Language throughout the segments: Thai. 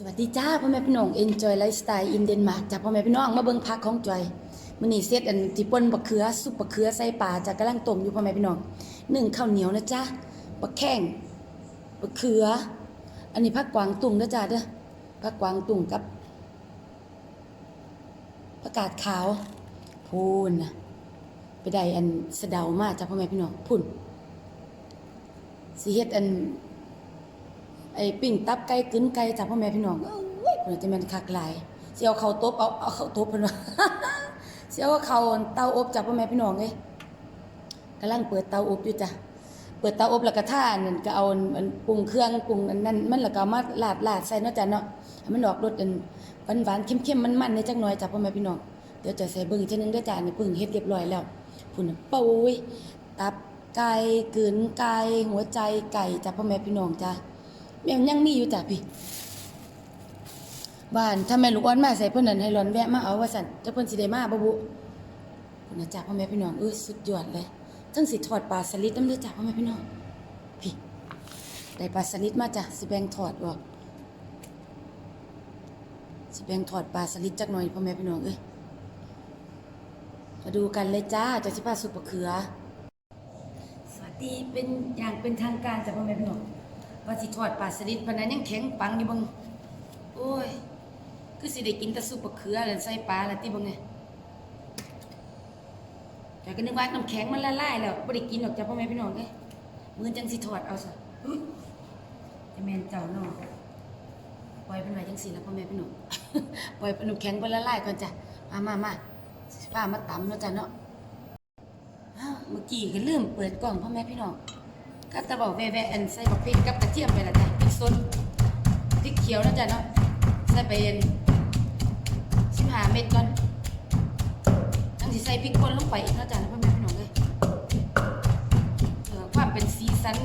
สวัสดีจ้าพ่อแม่พี่น้อง Enjoy Lifestyle in Denmark จ้าพ่อแม่พี่น้องมาเบิ่งพักของจอยมื้อนี้เซตอันที่ป่นบักเขือซุปบักเขือใส่ปลาจ้ากำลังต้มอยู่พ่อแม่พี่น้องนึ่งข้าวเหนียวนะจ้าบักแข้งบักเขือ อันนี้ผักกวางตุ้งนะจ้าเด้อผักกวางตุ้งกับผักกาดขาวพูนนะไปได้อันสะเดามากจ้าพ่อแม่พี่น้องพุ่นสิเฮ็ดอัน ไอ้ปิ้งตับไก่กึนไก่จ้าพ่อแม่พี่น้องเอ้ยเพิ่นจะแม่นคักหลายสิเอาเขาตบเอาเอาเขาตบเพิ่นว่าสิเอาเขาเตาอบจ้าพ่อแม่พี่น้องเอ้ยกำลังเปิดเตาอบอยู่จ้ะเปิดเตาอบแล้วก็ท่านั่นก็เอาอันปรุงเครื่องปรุงอันนั้นมันแล้วก็เอามาลาดลาดใส่เนาะจ้ะเนาะให้มันออกรสอันหวานๆเค็มๆมันๆในจักหน่อยจ้ะพ่อแม่พี่น้องเดี๋ยวจะใส่เบิ่งอีกเทีนึงด้อจ้ะนี่ปรุงเฮ็ดเรียบร้อยแล้วพุ่นปุ้ยตับไก่กึนไก่หัวใจไก่จ้ะพ่อแม่พี่น้องจ้ะ แม่งยังมีอยู่จ้ะพี่บ้านถ้าแม่ลูกอ่อนมาใส่เพิ่อนนั่นให้ร้อนแวะมาเอาว่าสั่นจะเพิ่อนสิได้มาบ่บุคุณนะจ้ะพ่อแม่พี่น้องเอ้ยสุดยอดเลยทั้งสิทอดปลาสลิดน้ำเด้อจ้ะพ่อแม่พี่น้องพี่ได้ปลาสลิดมาจ้ะสิแบ่งทอดบอกสิแบ่งทอดปลาสลิดจักหน่อยพ่อแม่พี่น้องเอ้ยมาดูกันเลยจ้าจะสิพาสุปเขือสวัสดีเป็นอย่างเป็นทางการจากพ่อแม่พี่น้อง ว่าสิทอดปลาสลิดพนันยังแข็งปังอยู่บังโอ้ย คือสิได้กินแต่ซุปบะเขือแล้วใส่ปลาแล้วติเบังไงแต่ก็นึกว่าน้ำแข็งมันละลายแล้วบ่ได้กินหรอกจ้ะพ่อแม่พี่น้องเอ้ยมือจังสิทอดเอาซะอุ๊ยจะแมนเจ้าเนาะปล่อยเพิ่นไว้จังซี่ล่ะพ่อแม่พี่น้องปล่อยเพิ่นน้ำแข็งเพิ่นละลายก่อนจ้ะมามามาสิพามาตำเนาะจ้ะเนาะเมื่อกี้ก็ลืมเปิดกล่องพ่อแม่พี่น้อง ก็จะบอกแว่ๆอันใส่บักพริกกับกระเทียมไปละจ้ะพริกสดพริกเขียวนะจ๊ะเนาะใส่ไปเอ็นสิบห้าเม็ดก่อนทั้งที่ใส่พริกป่นลงไปอีกนะจ๊ะพ่อแม่พี่น้องเลยเพื่อความเป็นสีสัน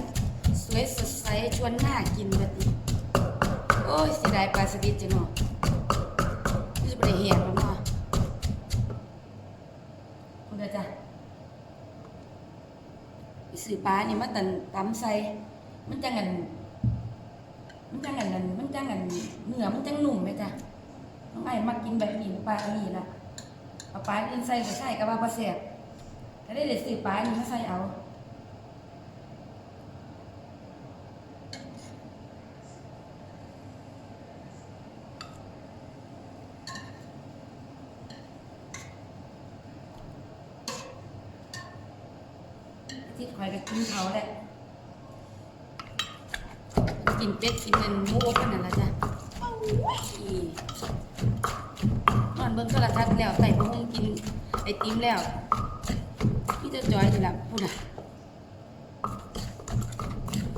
สวยสดใสชวนน่ากินแบบนี้โอ้ยเสียดายปลาสลิดจ้ะเนาะนี่จะไปเหี่ยงแล้วเนาะคุณเด้อจ้ะ สื่อปลานี่มาตันตำใส่ มันจังงันมันจังงันนั่นมันจังงันเนื้อมันจังนุ่มไหมจ้ะน้องไอ้มากินแบบนี้ปลาอันนี้ละเอาปลาอื่นใส่ก็ใส่กับว่าปลาแซ่บก็ได้เด็ดสื่อปลานี่มาใส่เอาที่คอยก็กินเขาแหละกิน เป็ดกินเงินมูอบกันนั่นละจ้ะนอนเบิ่งโทรทัศน์แล้วไต่พงกินไอติมแล้วพี่จะจอยสิล่ะพูดน่ะ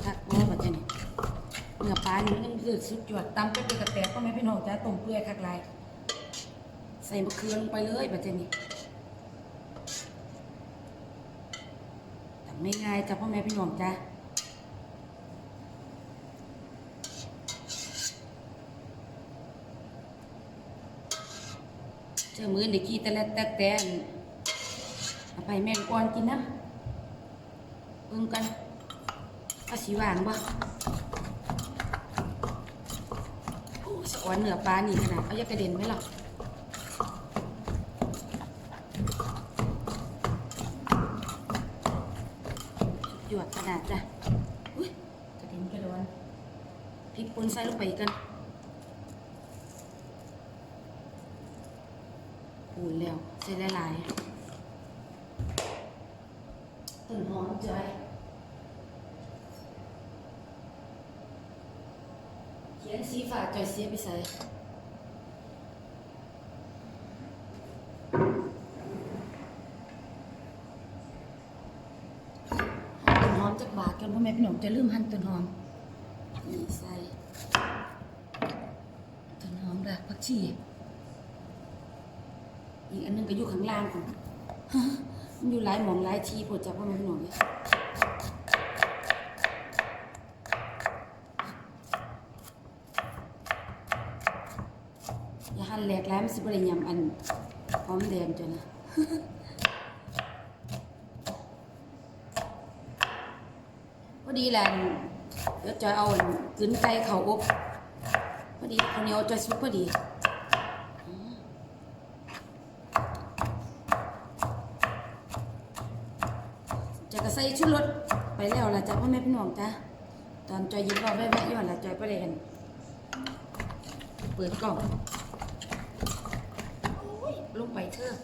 คักบ่บัดเจ้านี่เนื้อปลานี่มันยังคือสุดยอดตำเป็ดไปกระแตกก็ไม่พี่น้องจ้ะต้มเปื่อยคักลายใส่มะเขือลงไปเลยบัดเจนี่ทำไม่ง่ายจ้ะพ่อแม่พี่น้องจ้ะ เจอมือเด็กขี้แต่ละแต่แต่อันเอาไปแมงก่อนกินนะเบิ่งกันเอาสีหวานบ่โอ้สะอ่อนเหนือปลาหนีขนาดเอายากระเด็นไหมล่ะหยวดขนาดจ้ะอุ้ยกระเด็นกระโดนพริกป่นใส่ลงไปกันปูนแล้ว ใส่หลายๆต้นหอมจอยเขีย นสีฟ้าจอยเสียไปใส่หั่นต้นหอมจากบาทกันพ่อแม่พี่น้องจะลืมหั่นต้นหอมนี่ใส่ต้นหอมรากผักชีอีกอันหนึงก็อยู่ข้างล่างของมันอยู่หลายหมองหลายทีปวดจับพ่อแม่พี่น้องเลยอย่าหั่น แหลกแล้วมันสิบริยำอันหอมแดงจ้ะนะพอดีแหละเดี๋ยวจอยเอาอันกึนไก่เขาอบพอดีข้าวเหนียวจะสุกพอดีจะกระใส่ชุดรถไปแล้วละจ้ะพ่อแม่พี่น้องจ้ะตอนจอยยิ้มรอแวะๆย้อนละจอยไปเลยกันเปิดกล่อง ลงไปเถอะ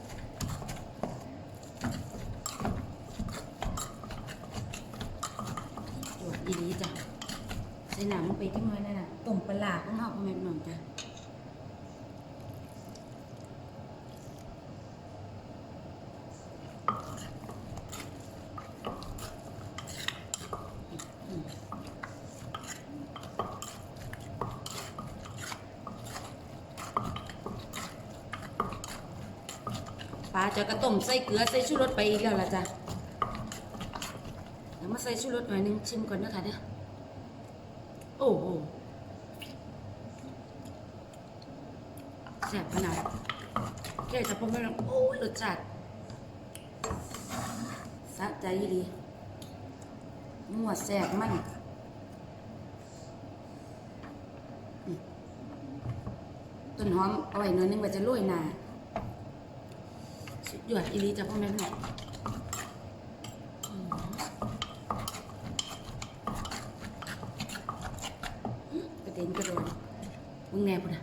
ดดีๆจ้ะใส่หนังลงไปที่มือนั่นน่ะต้มปลาร้าของเราพ่อแม่พี่น้องจ้ะ ปลาจะกระต้มใส่เกลือใส่ชูรสไปอีกแล้วล่ะจ้ะเดี๋ยวมาใส่ชูรสหน่อยนึงชิมก่อนนะคะเด้อโอ้โหแซ่บขนาดแค่จะพอไม่ลองโอ้ยรสชาติสะใจดีนัวแซ่บมันนี่ต้นหอมเอาไว้หน่อยนึงว่าจะโรยหนา สุดยอดอีหลีจะพ่อแม่พี่น้องอืมกระเด็นกระโดนมึงแน่ปุ่นอะ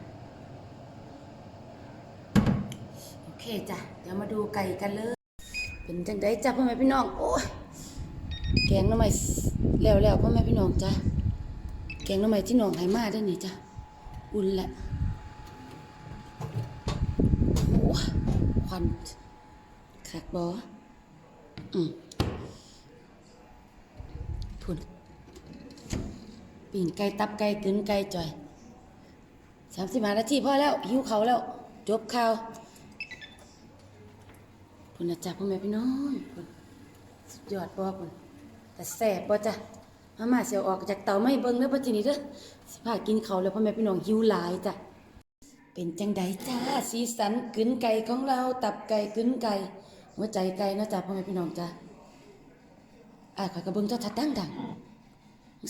โอเคจ้ะ เดี๋ยวมาดูไก่กันเลย เป็นจังไดจ้ะพ่อแม่พี่น้อง โอ้ย แกงน้ำใหม่แล้วแล้วพ่อแม่พี่น้องจ้ะ แกงน้ำใหม่ที่น้องให้มาได้นี่จ้ะ อุ่นแหละ โอ้ควัน คักบออืมพุ่นปิ่งไก่ตับไก่กึนไก่จ่อยสามสิบห้านาทีพอแล้ว หิวเขาแล้ว จบข่าวพุ่นนะจ๊ะพ่อแม่พี่น้องพุ่นสุดยอดบ่พุ่นแต่แสบบ่จ้ะมามาเสียวออกจากเตาไม่เบิ่งแล้วปัจจุบันนี้เด้อสิพากินเขาแล้วพ่อแม่พี่น้องหิวหลายจ้ะเป็นจังใดจ้าสีสันกึนไก่ของเราตับไก่กึนไก่ หัวใจไก่เนาะจ้าพ่อแม่พี่น้องจ้าอ่าข่อยกระเบื้องเจ้าทัดดังดัง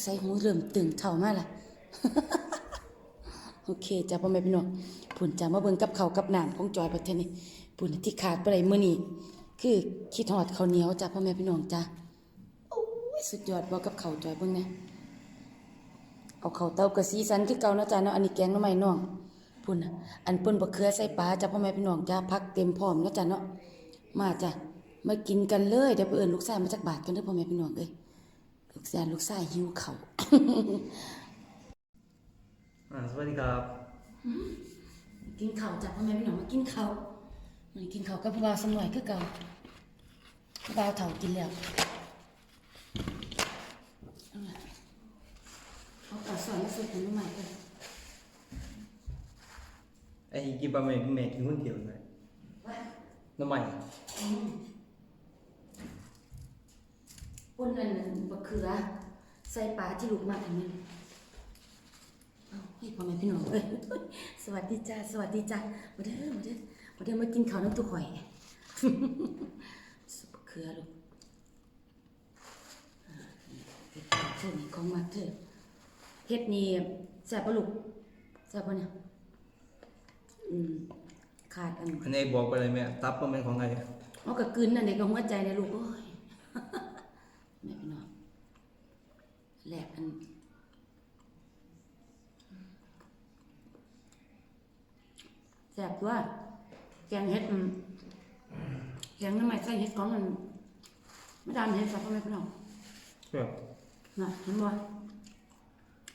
ใส่หูเริ่มตึงเท่ามาล่ะโอเคจ้าพ่อแม่พี่น้องผุนจ้ามาเบิ่งกับเขากับน้ำของจอยประเทศนี้ผุนที่ขาดไปเลยมื้อนี้คือคิดฮอดข้าวเหนียวจ้าพ่อแม่พี่น้องจ้าโอ้ยสุดยอดบ่กับเขาจอยเบิ่งน่เอาเขาเต้ากระสีสันคือเก่านาะจ้าเนาะอันนี้แกงหน่อไม้น่องพุ่นนะอันเปิ้นบักเขือใส่ปลาจ้ะพ่อแม่พี่น้องจ้าพักเต็มพร้อมแล้วจ้ะเนาะ มาจ้ะมากินกันเลยเดี๋ยวไปเอิ้นลูกชายมาจากบาทกันเด้อพ่อแม่พี่น้องเอ้ยลูกชายลูกชายหิวข้าวอ่าสวัสดีครับกินข้าวจ้ะพ่อแม่พี่น้องมากินข้าวมันกินข้าวกับผู้บ่าวสำหน่อยคือเก่าผู้บ่าวเฒ่ากินแล้วเอาล่ะเอาข้าวสวยมาสุดกันใหม่กันไอ้กินบะหมี่แม่กินคนเดียวเลย น้ำใหม่ป่นนั่นบักเขือ ใส่ปลาที่ลูกมาทำนี่เอาให้พ่อแม่พี่น้องเอ้ยสวัสดีจ้า สวัสดีจ้ามาเด้อมาเด้อมาเด้อมากินข้าวน้ำตุกข่อยสุปบักเขือลูกอ่านี่เฮ็ดข้าวเธอนี่ของมาเธอเฮ็ดนี่แซ่บปะลูกแซ่บปะเนี่ยอืม ขาดอันอันนี้บอกไปเลยแม่ตับมันเป็นของใครเอากระกลืนนั่นเด็กก็หัวใจนะลูกโอ้ยแม่พี่น้องแหลกอันแสบว่าแกงเห็ดอืมแกงน้ำใหม่ใส่เห็ดของมันไม่ดามเห็ดสับพ่อแม่พี่น้องแบบน่ะเห็นบ่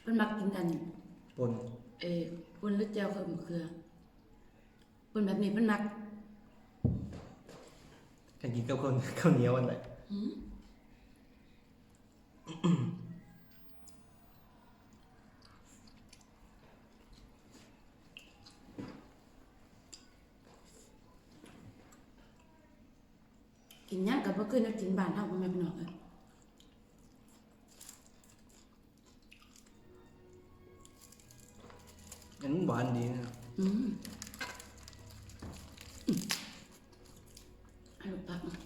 เป็นมักกินอันปนเออปุ่นหรือเจียวเคยมะเขือ ปุ่นแบบนี้เป็นมักกันกินกับคนข้าวเหนียวอันไหนกินหยังกับบ่คือนักกินบ้านเฮาพ่อแม่พี่น้องเอ้ยอันนั้นหวานดีนะ อืม ให้ลูกตักมา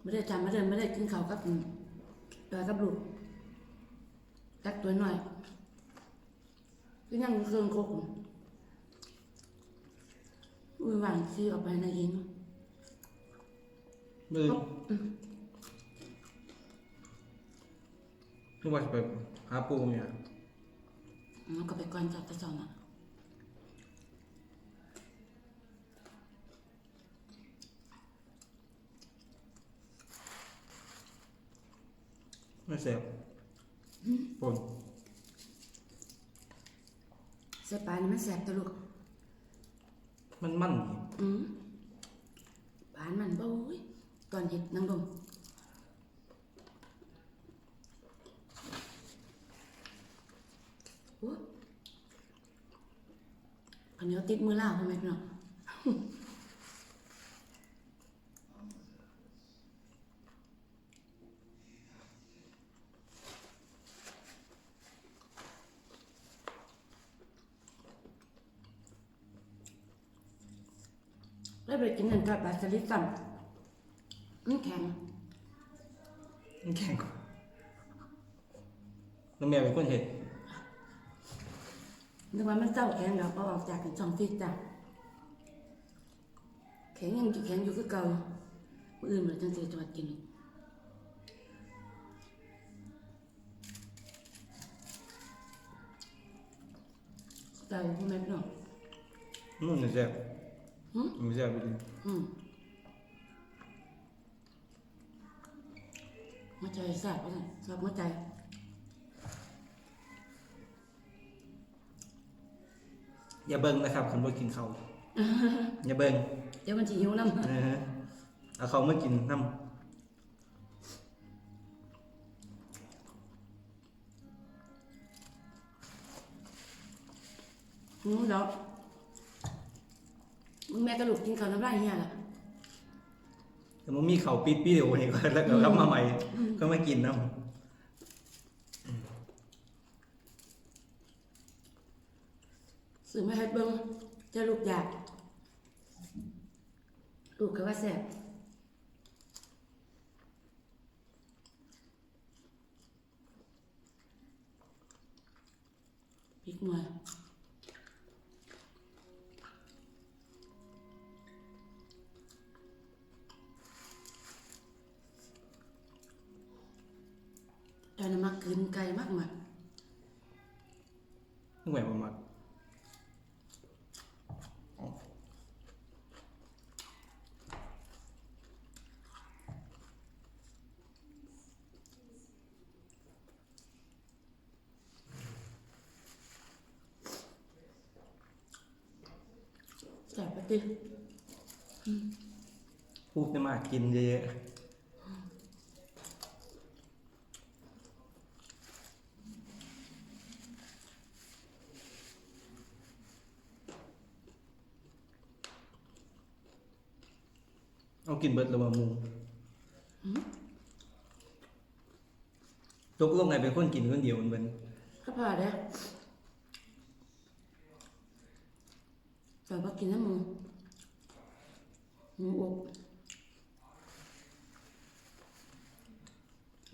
ไม่ได้จำไม่ได้ไม่ได้กินข้าวกับอืมตัวกับลูกจักตัวหน่อยก็ยังเครื่องโคกอุ้ยหวานซื้อออกไปนะอิงไม่ไม่ว่าจะไปหาปูเนี่ยมันก็ไปก่อนจับตะจอนอะ ไม่เสียบปนเสียปลานี่มันแสบตะลูกมันมั่นดีอืมปานมันบ่อุ้ยตอนเห็ดนางดมโอ้อันนี้ติดมือล่าวทำไมพี่น้อง แล้วไป กินนั่นทอดปลาสลิดซ้ำมันแข็งมันแข็งกว่าน้องแมวเป็นคนเห็ดนึกว่ามันเจ้าแข็งเราก็ออกจากกันสองทิศจ้ะแข็งยังจะแข็งอยู่คือเก่ามื้ออื่นมันจังสิจะมากินเก่าพ่อแม่พี่น้องมันไม่เสียบหืมมันเสียบไปเลยอืมหัวใจแซ่บ ว่าซั่นแซ่บหัวใจอย่าเบิ่งนะครับคนบ่กินเขาวอย่าเบิ่งเดี๋ยวมันจะหิวน้ำนะฮะเอาเขามากินน้หิวแล้ว มึงแม่กระลูกกินข้าวน้ำลายเฮียล่ะำแต่มันมีเขาวปิดปีเดียวนี่ก็แล้วก็กลับมาใหม่ ก็มากินน้ซื้อมาให้เบิ่งจะลูกอยาก ลูกก็ว่าแซ่บพริกหน่อย มากินไก่มากมากำนึกไหวประมาณแซ่บปะติพูดได้มากกินเยอะๆ เอากินเบิดระบามูตกลงไงเป็นคนกินคนเดียวมันเป็นก็พอเด้อแต่ว่ากินน้ำหมูหมูอบ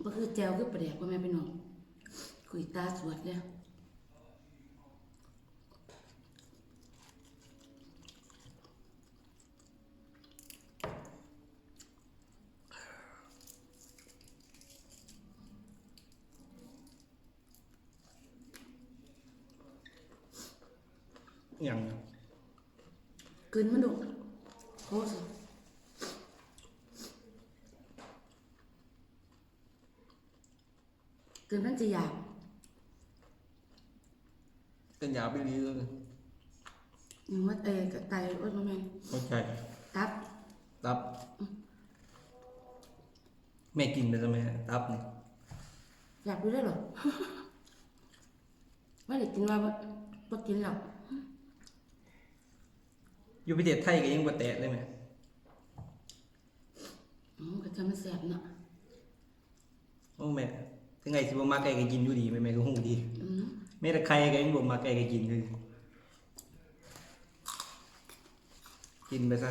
ก็คือแจวคือประเดี๋ยวก็แม่พี่น้องคุยตาสวดเลย อย่าง กิ นมันดุโคตรกินมันจะหยาบเป็นยาไปรีเลยยังว่าเตะกับไตว่าแม่นเข้าใจตับ ตับ แม่กินไปแล้วไหมตับนี่อยากดูได้หรอว่าเด็กกินว่าบ่บ่กินหรอก อยู่ประเทศไทยก็ยังบ่แตะเลยไหมอืมก็จะมันแสบเนาะโอ้แม่ถึงไงสิบ่มาไก่ก็กินอยู่ดีแม่แม่ก็ฮู้ดีอืมแม่แต่ใครก็ยังบ่มาไก่ก็กินเลยกินไปซะ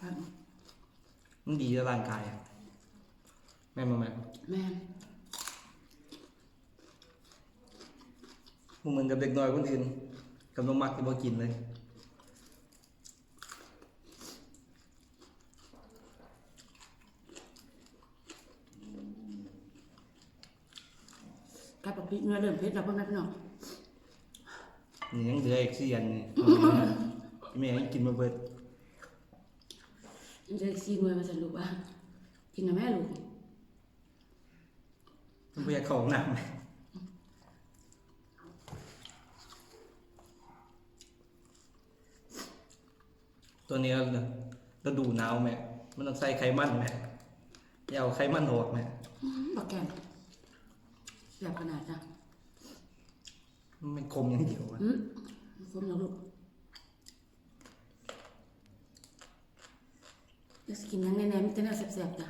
พักมันดีต่อร่างกายอะแม่มาแม่แม่นมึงเหมือนกับเด็กน้อยคนอื่นกับนมมักที่บ่กินเลย กับปกติเนื้อเริ่มเผ็ดแล้วพ่อแม่พี่น้องนี่ยังเหลืออีกสี่อันนี่แม่ยังกินมาเบิดมันจะซีหน่วยมาสรุปว่ากินกับแม่ลูกมันบ่อยากเข้าห้องน้ำตัวนี้ก็ฤดูหนาวแม่มันต้องใส่ไขมันแม่อย่าเอาไขมันออกแม่อื้อบักแกน แบบขนาดจ้ะมันเป็นคมอย่างเดียวอะอืมคุ้มแล้วลูกจะกินยังแน่ๆมันจะน่าแซ่บๆจ้ะ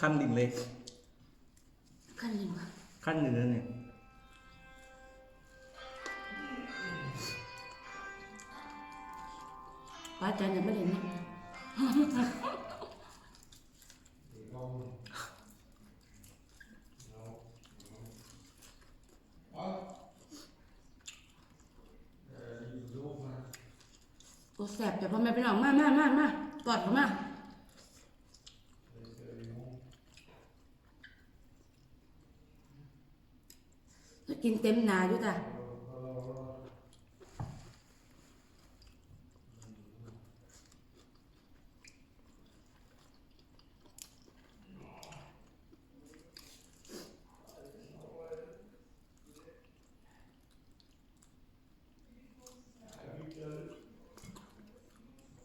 ขั้นดินเล็กขั้นยังวะขั้นหนึ่งแล้วเนี่ย ป้าจันยังไม่เห็นนะโอ้แสบแต่พ่อแม่พี่น้องมามามามากอดเขามากินเต็มนาอยู่จ้ะ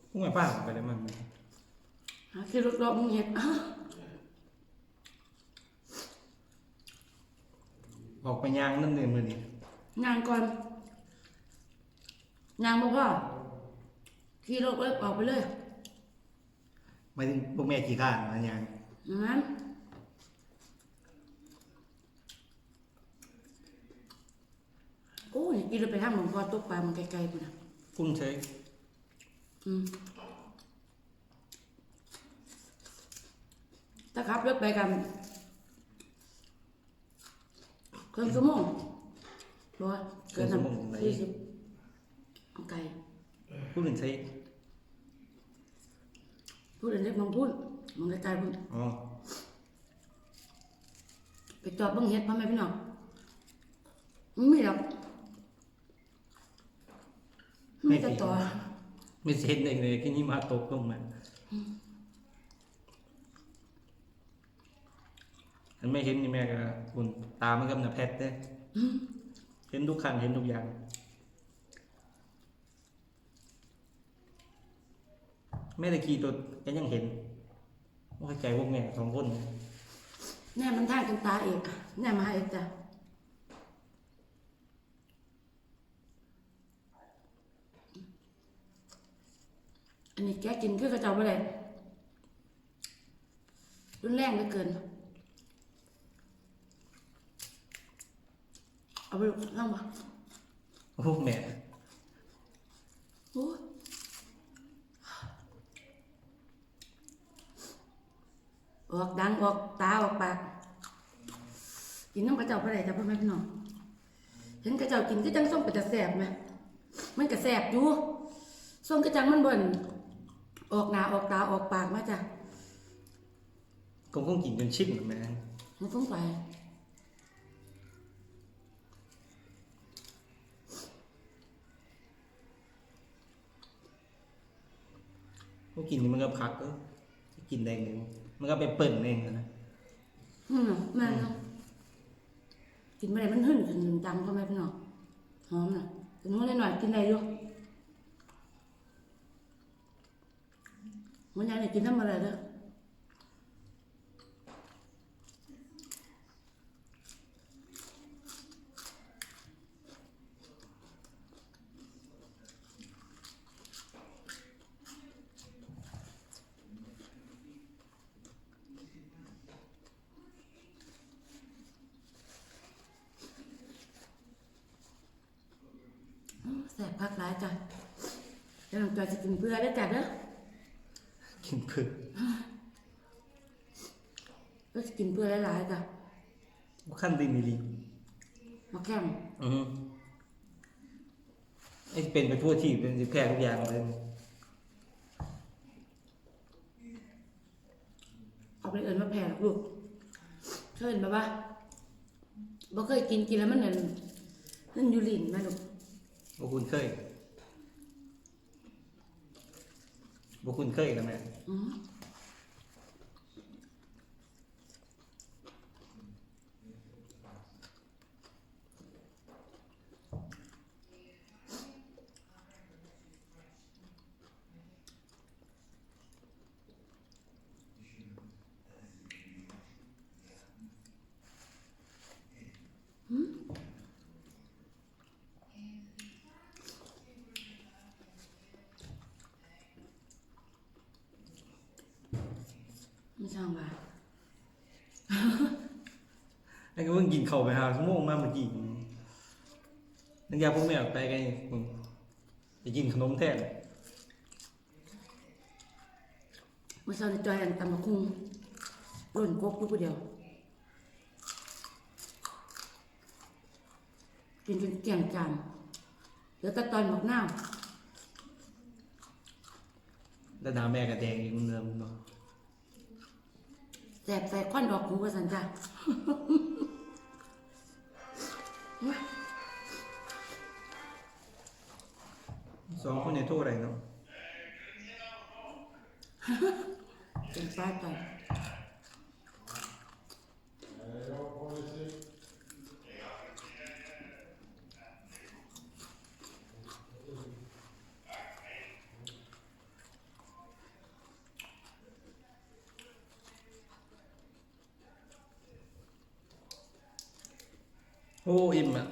พวกแม่ป้าไปเลยมัน หาคือรถรอบ มึงเห็ดออกไปย่างนั่นเองเลยนี่งานก่อนงานบอกว่าขี่รถเลยออกไปเลยหมายถึงพวกแม่ขี้ข้านมาย่างอย่างนั้นโอ้ยกินเราไปทางหลวงพ่อตกปลามันไกลๆกูนะกุ้งเฉยอืม ถ้าขับรถไปกันเครื่องชั่วโมงบอกว่าเกินสี่สิบไกลกุ้งหนึ่งใช้พูดเล็กๆมองพูดมองไกลๆพูดอ๋อไปจอดเบังเฮ็ดพ่อแม่พี่น้องมันไม่หรอกไม่จะต่อ ไม่เช็ดเองเลยที่นี่มาตกลงมา ฉันไม่เห็นนี่แม่ก็คุณตามันกับหน้าแพทย์เด้เห็นทุกขันเห็นทุกอย่าง แม่ตะกี้ตัวก็ยังเห็นว่าใจพวกแม่สองคนแน่มันท่ากันตาเอกแน่มาเอกจ้ะอันนี้แกกินคือกระเจ้าไปเลยรุนแรงเหลือเกิน เอาไปลูกนั่งบ่พวกแม่โอ้ยออกดังออกตาออกปากกินน้ำกระเจ้าไปไหนจ้ะพ่อแม่พี่น้องเห็นกระเจ้ากินก็จังส้มไปแต่แสบไหมมันก็แสบอยู่ส้มกระจังมันบ่นออกหนาออกตาออกปากมาจ้ะคงคงกินจนชิมแม่มันต้องไป พวกกินนี่มันก็พักก็กินได้เองมันก็ไปเปิ่นเองนะอืมแม่นเนาะกินอะไรมันหึ่นขึ้นจังเขาไหม่พี่น้องหอมน่ะกินมันหน่อยกินอะไรด้วยมันยังได้กินน้ำอะไรเด้อ แซ่บคักหลายจ้ะเดี๋ยวน้องจอยจะกินเพื่อได้อจ้ะเด้อกินพึ่งก็จะกินเพื่อหลายๆจ้ะขั้นดินอีหลีมาแข่งอือไอ้เป็นไปทั่วที่เป็นสิแพร่ทุกอย่างเลยเอาไปเอิญมาแผ่หรอกลูกเคยเห็นปะวะบ่เคยกินกินแล้วมันเหมือนมันอยู่ลิ้นไหมลูก บ่คุณเคยบ่คุณเคยแล้วแม่ อืม ไม่ช่างว่าไอ้ก็เพิ่งกินเข้าไปหาชั่วโมงมาเมื่อกี้นักยาพวกแม่ไปกันผมไปกินขนมแทนมื่อเช้าในจอยอันตำมะคุงหล่นกกอยู่ผู้เดียว กินจนเกลี่ยงจานเหลือแต่ตอนหมกหน้า แล้วน้ำแม่ก็แดงอีกเนื้อมันเนาะ แสบใส่ควันดอกหูว่าสันจ้าสองคนในโทษอะไรเนาะ เป็นปลาต่อย โอ้อิ่มอะ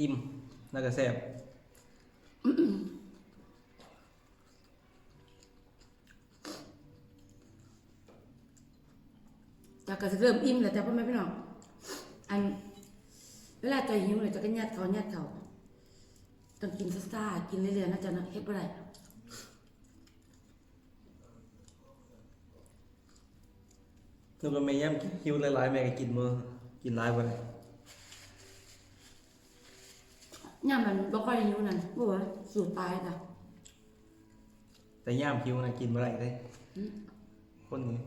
อิ่มน่าจะแซ่บ จากก็จะเริ่ม อิ่มแล้วจ้ะพ่อแม่พี่น้อง อัน เวลาใจหิวเลยจะก็ยัดเขายัดเขาต้องกินซ่าๆกินเรื่อยๆนะจ๊ะนะเฮ็ดบ่ได้นึกว่าแม่ย่ำหิวหลายๆแม่ก็กินมื้อกินหลายบ่ได้ย่ามมันบ่ค่อยหิวนั่นบ่ว่าสูตรตายจ้ะแต่ย่ำหิวนะกินบ่ได้เลยอืมคนนี้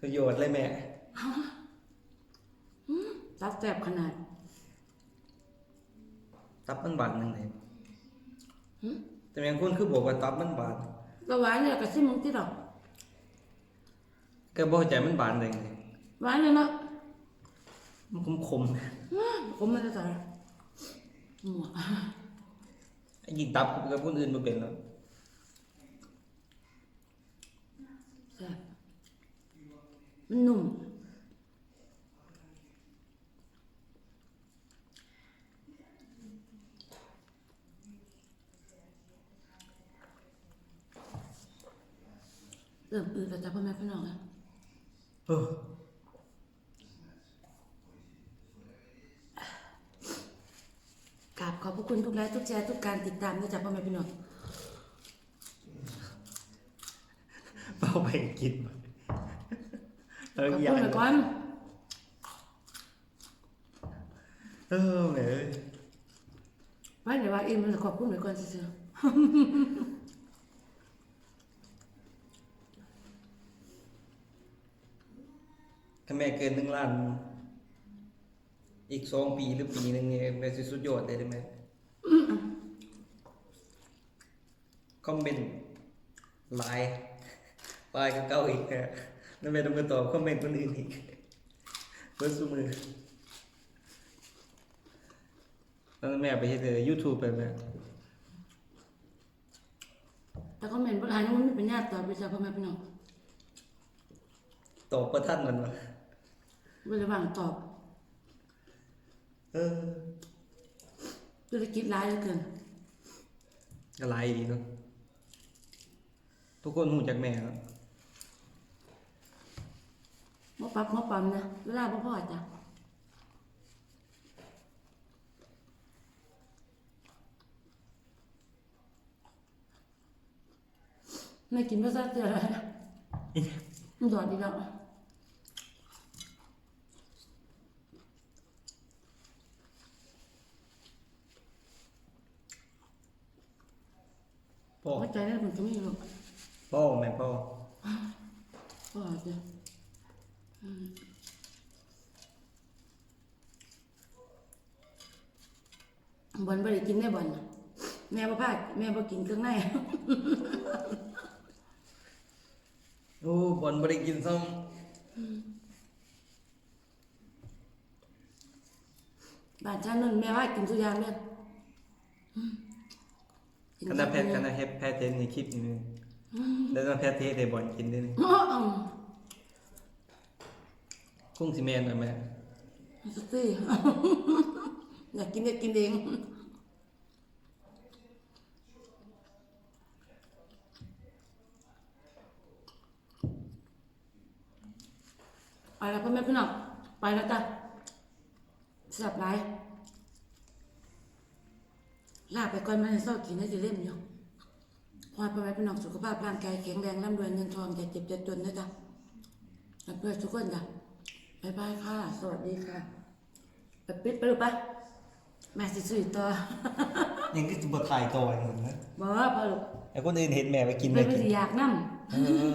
ประโยชน์เลยแม่ ตับแซ่บขนาดตับมันบาดหนึงเลยหึแต่แม่งคนคือบอกว่าตับมันบาดก็หวานเนี่ยก็ซิมึงที่ดอกก็บ่เข้าใจมันบาดได้ไงหวานเลยเนาะมันคมผมมันจะใส่หมวกๆไอ้ยิงตับกับคนอื่นบ่เป็นแล้วแซ่บมันนุ่ม เริ่มอืดแล้วจ้ะพ่อแม่พี่น้องนะเออกราบขอบพระคุณทุกไลค์ทุกแชร์ทุกการติดตามนะจ๊ะพ่อแม่พี่น้องเป้าไปกินเอขออบอย่าคุณหน่อยก่อนเออแม่เอ้ยไว้เดี๋ยวว่าเอ็มมันจะขอบคุณหน่อยก่อนซื่อถ้าแม่เกินหนึ่งล้าน อีกสองปีหรือปีหนึงเนี่ยแม่สิสุดยอดเลยได้ไหมคอมเมนต์ไลน์ไลน์ก็เก่าอีกแฮะแล้วแม่ต้องมาตอบคอมเมนต์คนอื่นอีกเบิร์ดซูมือแล้วแม่ไปเฮ็ดยูทูบไปแม่ๆแต่คอมเมนต์บนอ่านมันไม่เป็นญาติต่อไปจ้ะพ่อแม่พี่น้องตอบประทันมันวะ เระหว่างตอบ เออธุรกิจร้ายเหลือเกินอะไรดีเนาะทุกคนหูจากแม่แล้วมอปั๊บมอปั๊มนะเวลาพ่อพ่อจ้ะไม่กินภาษาเจออะไรมันดอดดีแล้ว ใจแล้วมันจะไม่หรอกพ่อแม่พ่อก็อาจจะอืมบอลบ่ได้กินได้บอลน่ะแม่บ่พาแม่บ่กินเครื่องใน โอ้บอลบริกินซ้บ้านฉันนั่นแม่ว่ากินทุกอย่างเนี่ยอืมำกันดาแพทย์กันดาแพทย์แพทย์เทสในคลิปนี้นึงแล้วก็แพทย์เทสในบอลกินด้วยนึงอ๋ออืมกุ้งซีเมนต์หน่อยไหมสติอยากกินก็กินเองไปแล้วพ่อแม่พี่น้องไปแล้วจ้ะสับไร ลาไปก่อนมาให้เศร้ากินให้สิเล่มอยู่พอพ่อแม่พี่น้องสุขภาพร่างกายแข็งแรงร่ำรวยเงินทองอย่าเจ็บอย่าจนนะจ๊ะรับด้วยทุกคนจ้ะบ๊ายบายค่ะ สวัสดีค่ะไปปิดไปดูปะแม่สิซื้อต่อยังก็จะบดถ่ายต่ออีกเหมือนนะบอกว่าพอลูกแต่คนอื่นเห็นแม่ไปกินไม่แม่ไปกินสิอยากนั่เออ